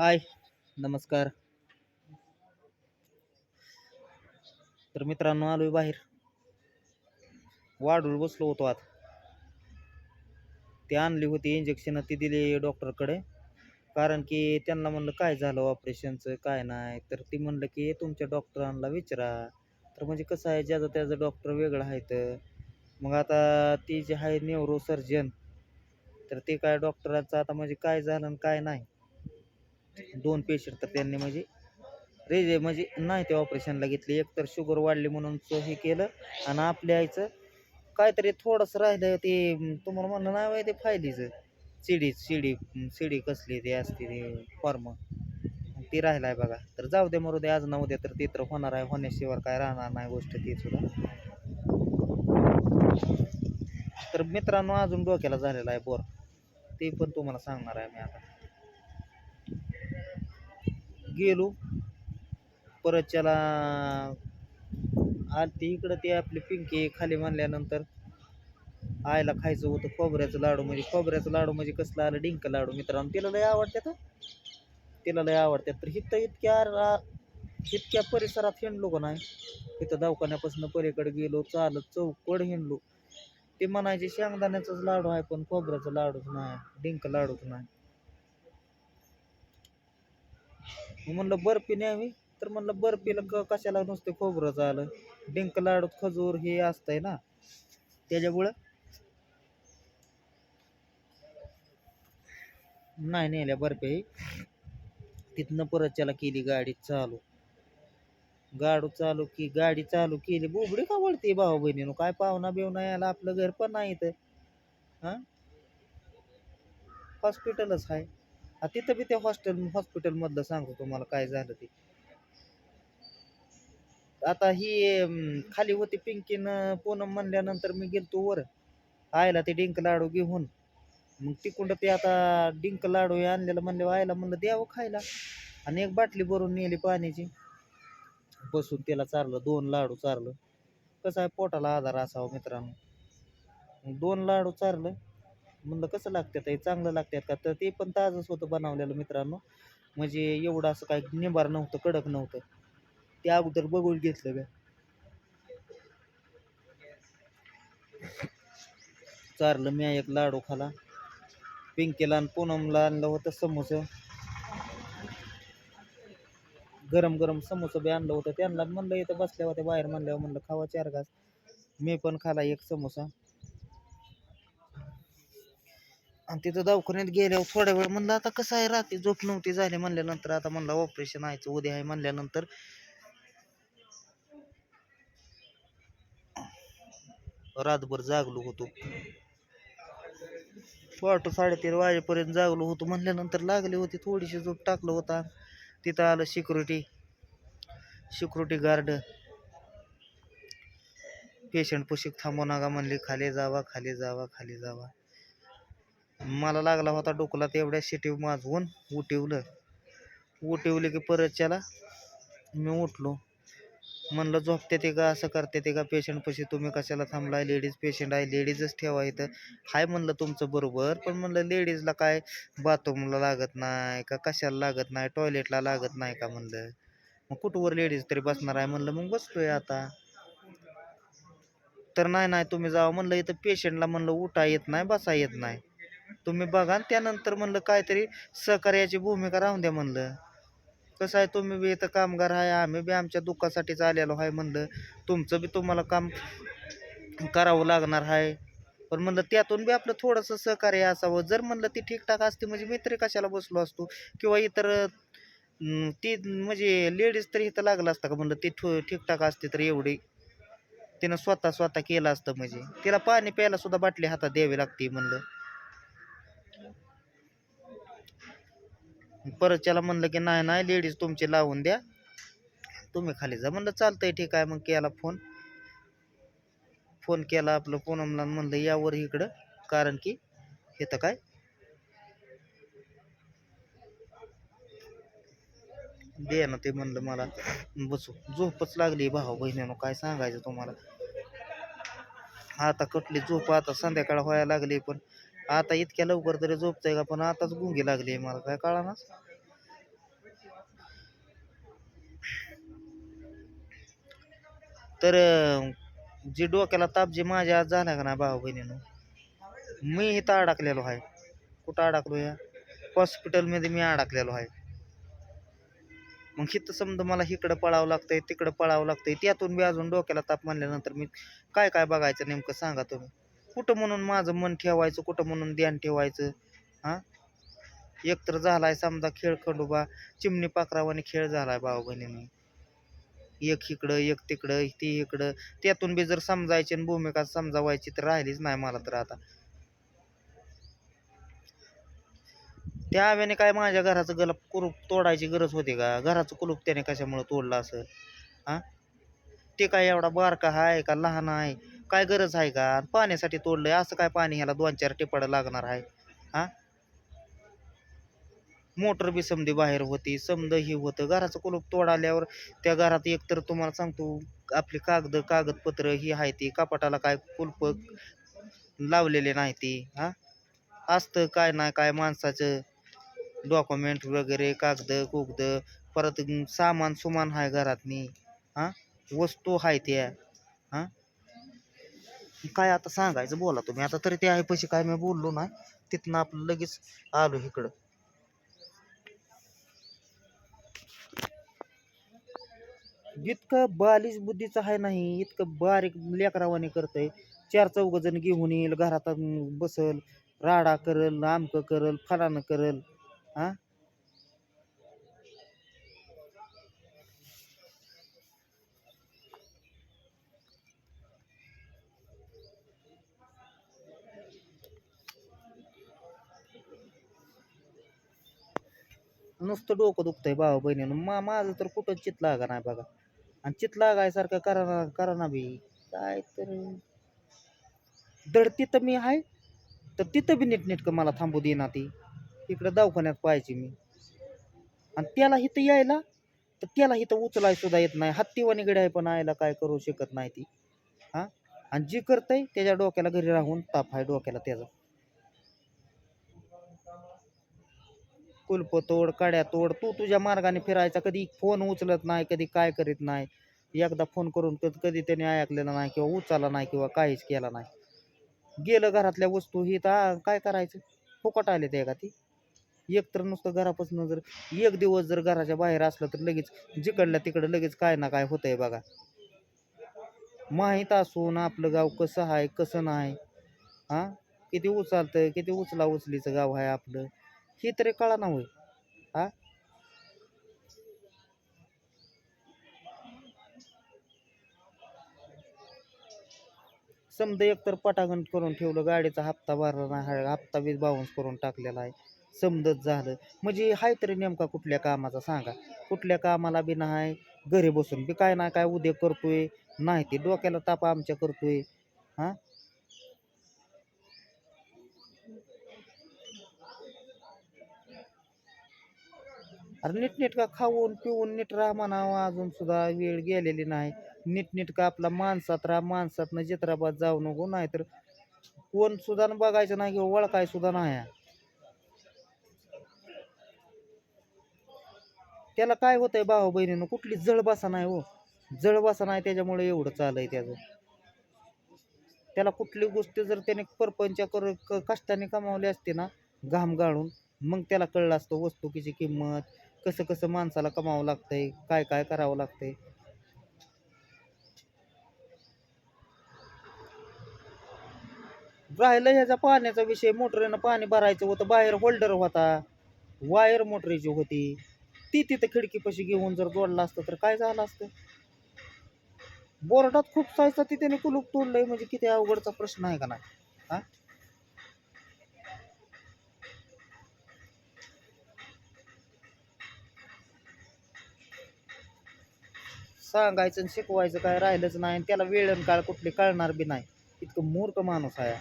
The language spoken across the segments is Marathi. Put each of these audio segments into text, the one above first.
हाय नमस्कार. तर मित्रांनो आलोय बाहेर. वाढून बसलो होतो आत. ती आणली होती इंजेक्शन ती दिली डॉक्टरकडे कारण की त्यांना म्हणलं काय झालं ऑपरेशनचं काय नाही? तर ती म्हणलं की तुमच्या डॉक्टरांना विचारा. तर म्हणजे कसं आहे ज्याचं त्याचं डॉक्टर वेगळं आहे तर. मग आता ती जे आहे न्यूरो सर्जन तर ते काय डॉक्टरांचं आता म्हणजे काय झालं आणि काय नाही? दोन पेशंट तर त्यांनी म्हणजे रेजे म्हणजे नाही ते ऑपरेशनला घेतले. एक तर शुगर वाढली म्हणून हे केलं आणि आपल्या आईचं काहीतरी थोडंसं राहिलं ते तुम्हाला म्हणणं नाही माहिती फायलीचं शिडी शिडी शिडी कसली ते असते ते फॉर्म ती राहिलं आहे बघा. तर जाऊ दे मरू दे आज ना उद्या तर ते तर होणार आहे. होण्याशिवाय काय राहणार नाही गोष्ट ती सुद्धा. तर मित्रांनो अजून डोक्याला झालेला आहे बोर. ते पण तुम्हाला सांगणार आहे मी आता. गेलो. परत त्याला आलती इकडं ते आपली पिंकी खाली म्हणल्यानंतर आईला खायचं होतं खोबऱ्याचं लाडू. म्हणजे खोबऱ्याचं लाडू म्हणजे कसलं आलं? डिंक लाडू मित्रांनो. तिला लय आवडतात तिला लय आवडतात तर इथं इतक्या इतक्या परिसरात हिंडलो का नाही इथं दवाखान्यापासून पलीकडे गेलो चालत चौकड हिंडलो. ते म्हणायचे शेंगदाण्याचाच लाडू आहे पण खोबऱ्याचं लाडूच नाही डिंक लाडूच नाही. मग म्हणलं बर्फी न्यावी. तर म्हणलं बर्फीला क कशाला नुसते खोबरं आलं डिंक लाडूत खजूर हे असतंय ना. त्याच्यामुळं नाही नेल्या बर्फी. तिथनं परत त्याला केली गाडी चालू. गाडू चालू की गाडी चालू केली. बोबडी का वळते भाऊ बहिणीनं? काय पाहुणा बिवणा यायला आपलं घर पण नाही तर हां? हॉस्पिटलच आहे तिथं बी त्या हॉस्टेल हॉस्पिटलमधलं सांगतो तुम्हाला काय झालं ते. आता ही खाली होती पिंकीनं पूनम म्हणल्यानंतर मी गेलतो वर. आयला ते डिंक लाडू घेऊन. मग तिकडं ते आता डिंक लाडू आणलेलं म्हणले आयला म्हणलं द्यावं खायला. आणि एक बाटली भरून नेली पाण्याची. बसून त्याला चारलं दोन लाडू चारलं. कसं आहे पोटाला आधार असावा मित्रांनो. मग दोन लाडू चारलं. म्हणलं कसं लागतात हे चांगलं लागतात का? तर ते पण ताजंच होतं बनवलेलं मित्रांनो. म्हणजे एवढं असं काही निंबार नव्हतं कडक नव्हतं. ते अगोदर बघून घेतलं का चारलं मी एक लाडू खाला. पिंकीला आणि पूनमला आणलं होतं समोसं. गरम गरम समोसा बी आणलं होतं. त्यांना म्हणलं इथं बसल्या होत्या बाहेर म्हणल्यावर म्हणलं खावा चार घास. मी पण खाला एक समोसा. आणि तिथं दवाखान्यात गेल्यावर थोड्या वेळ म्हणलं आता कसं आहे रात्री? झोप नव्हती झाली. म्हणल्यानंतर आता म्हणलं ऑपरेशन आहे उद्या आहे. म्हणल्यानंतर रातभर जागलो होतो. पहाट साडेतीन वाजेपर्यंत जागलो होतो. म्हणल्यानंतर लागली होती थोडीशी झोप टाकलं होता. तिथं आलं सिक्युरिटी सिक्युरिटी गार्ड पेशंट पुशीक थांबू नका म्हणले. खाली जावा खाली जावा खाली जावा. मला लागला होता डोकला तेवढ्या शिटी माजवून उठिवलं. उठिवलं की परत त्याला मी उठलो. म्हणलं झोपते ते का? असं करते ते का? पेशंट पशी तुम्ही कशाला थांबलाय? लेडीज पेशंट आहे. लेडीजच ठेवा इथं. हाय म्हणलं तुमचं बरोबर पण म्हणलं लेडीजला काय? बाथरूमला लागत नाही का? कशाला लागत नाही? टॉयलेटला लागत नाही का? म्हणलं. मग कुठवर लेडीज तरी बसणार आहे? म्हणलं मग बसतोय आता. तर नाही नाही तुम्ही जावं. म्हणलं इथं पेशंटला म्हणलं उठा येत नाही बसा येत नाही. तुम्ही बघा त्यानंतर म्हणलं काहीतरी सहकार्याची भूमिका राहून द्या म्हणलं. कसं आहे तुम्ही बी इथं कामगार आहे आम्ही बी आमच्या दुःखासाठीच आलेलो आहे म्हणलं. तुमचं बी तुम्हाला काम करावं लागणार आहे. पण म्हणलं त्यातून बी आपलं थोडंसं सहकार्य असावं. जर म्हणलं ती ठीकठाक असते म्हणजे मी तरी कशाला बसलो असतो? किंवा इतर ती म्हणजे लेडीज तरी इथं लागलं असतं का? म्हणलं ती ठो ठीकठाक असते तर एवढी. तिनं स्वतः स्वतः केलं असतं म्हणजे. तिला पाणी प्यायला सुद्धा बाटली हातात द्यावी लागते म्हणलं. परत त्याला म्हणलं की नाही नाही लेडीज तुमची लावून द्या. तुम्ही खाली जा. म्हणलं चालतंय ठीक आहे. मग केला फोन फोन केला आपलं पूनमला म्हणलं यावर इकडं कारण की इथं काय? दे ना ते म्हणलं मला. बसू झोपच लागली भाऊ बहिणीनं काय सांगायचं तुम्हाला? आता कटली झोप आता संध्याकाळ व्हायला लागली पण आता इतक्या लवकर तरी झोपतंय का? पण आताच गुंगी लागली मला काय कळाना? तर जी डोक्याला ताप जे माझ्या आज झाला का ना भाऊ बहिणीनं? मी इथं अडकलेलो आहे. कुठं अडकलो या? हॉस्पिटलमध्ये मी अडकलेलो आहे. मग हिथं समजा मला इकडं पळावं लागतंय तिकडं पळावं लागतंय त्यातून बी अजून डोक्याला ताप म्हणल्यानंतर मी काय काय बघायचं नेमकं सांगा तुम्ही. कुठं म्हणून माझं मन ठेवायचं कुठं म्हणून ध्यान ठेवायचं? हां? एकतर झालाय समजा खेळ खंडोबा चिमणी पाखरावाने खेळ झालाय भाऊ बहिणीने. एक इकडं एक तिकडं ती इकडं. त्यातून बी जर समजायची आणि भूमिका समजावायची तर राहिलीच नाही मला तर आता. त्या आव्याने काय माझ्या घराचं गलप कुलूप तोडायची गरज होती का? घराचं कुलूप त्याने कशामुळे तोडलं असं? हां? ते काय एवढा बारका आहे का? लहान आहे काय गरज आहे का? आणि पाण्यासाठी तोडलंय असं काय पाणी ह्याला दोन चार टिपाडं लागणार आहे? हां? मोटर बी समधी बाहेर होती समद ही होतं. घराचं कुलूप तोडाल्यावर त्या घरात एकतर तुम्हाला सांगतो आपली कागद कागदपत्र ही आहे ती कपाटाला काय कुलप लावलेले नाही ती हां? असतं काय नाही काय माणसाचं डॉक्युमेंट वगैरे कागद कुगद परत सामान सुमान आहे घरातनी हां? वस्तू आहे त्या हां? काय आता सांगायचं बोला तुम्ही. आता तरी ते आहे पैसे काय मी बोललो ना तिथनं आपलं लगेच आलो इकडं. इतकं बालिश बुद्धीचं आहे नाही इतकं बारीक लेकरावाने करतंय. चार चौघ जण घेऊन येईल घरात बसल राडा करल आमकं करल फलानं करल हा? नुसतं डोकं दुखतंय भावा बहिणीनं. मा माझं तर कुठं चित लागा नाही बघा. आणि चित लागायसारखं करा ना करा ना बी. काय तर दड तिथं मी आहे तर तिथं बी नीटनेटकं मला थांबू देना ती. इकडं दवाखान्यात पाहायची मी. आणि त्याला इथं यायला तर त्याला इथं उचलाय सुद्धा येत नाही. हत्तीवाणी गड्या पण आयला काय करू शकत नाही ती. हां? आणि जी करतंय त्याच्या डोक्याला घरी राहून ताप आहे डोक्याला त्याचा. कुलप तोड काड्या तोड. तू तुझ्या मार्गाने फिरायचा कधी फोन उचलत नाही कधी काय करीत नाही. एकदा फोन करून कधी कधी त्याने ऐकलेला नाही किंवा उचलला नाही किंवा काहीच केला नाही. गेलं घरातल्या वस्तू ही तर काय करायचं? फुकट आले ते का ती? एकतर नुसतं घरापासून जर एक दिवस जर घराच्या बाहेर असलं तर लगेच जिकडल्या तिकडं लगेच काय ना काय होतंय बघा. माहीत असून आपलं गाव कसं आहे कसं नाही. हां? किती उचालतं किती उचला उचलीचं गाव आहे आपलं. हे तरी कळा ना होय. हा? समजा एकतर पटागण करून ठेवलं गाडीचा हप्ता भरला नाही हा हप्ता वीज बाउन्स करून टाकलेला आहे. समजत झालं. म्हणजे हाय तरी नेमका कुठल्या कामाचा सांगा. कुठल्या कामाला बी नाही घरी बसून बी काय ना काय उद्या करतोय. नाही ते डोक्याला ताप आमच्या करतोय. हां? अरे नीटनेटका खाऊन पिऊन नीट राहा म्हणावा. अजून सुद्धा वेळ गेलेली नाही. नीटनेटका आपला माणसात राहा. माणसातनं चित्राबाद जाऊ नको. नाहीतर कोण सुद्धा बघायचं नाही किंवा ओळखाय सुद्धा नाही. त्याला काय होतंय भाऊ बहिणीनं? कुठली जळबासा नाही हो. जळबासा नाही त्याच्यामुळे एवढं चालय त्याचं. त्याला कुठली गोष्ट जर त्याने परपंच कर कष्टाने कमावली असते ना घाम गाळून मग त्याला कळलं असतं वस्तुकीची किंमत कसं कसं माणसाला कमावं लागतंय काय काय करावं लागतंय? राहिलं ह्याचा पाण्याचा विषय मोटरीनं पाणी भरायचं होतं बाहेर होल्डर होता. वायर मोटरीची होती. ती तिथं खिडकीपाशी घेऊन जर जोडला असतं तर काय झालं असतं? बोर्डात खूप सायचा तिथे कुलूप तोडलंय म्हणजे किती अवघडचा प्रश्न आहे का नाही? हा? सांगायचं आणि शिकवायचं काय राहिलंच नाही आणि त्याला वेळ आणि काळ कुठली कळणार बी नाही. इतकं मूर्ख माणूस आहे.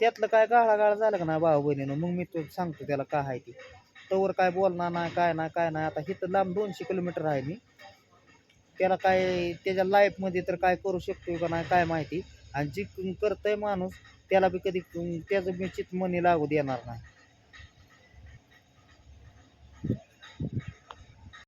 त्यातलं काय गाळागाळ झालं का नाही भाऊ बहिणीनं? मग मी तो सांगतो त्याला काय आहे ती. तवर काय बोलणार नाही काय नाही काय नाही. आता इथं लांब दोनशे किलोमीटर आहे मी. त्याला काय त्याच्या लाईफमध्ये तर काय करू शकतो का नाही काय माहिती. आणि जी करतंय माणूस त्याला बी कधी त्याचं मी चित मनी लागू देणार नाही.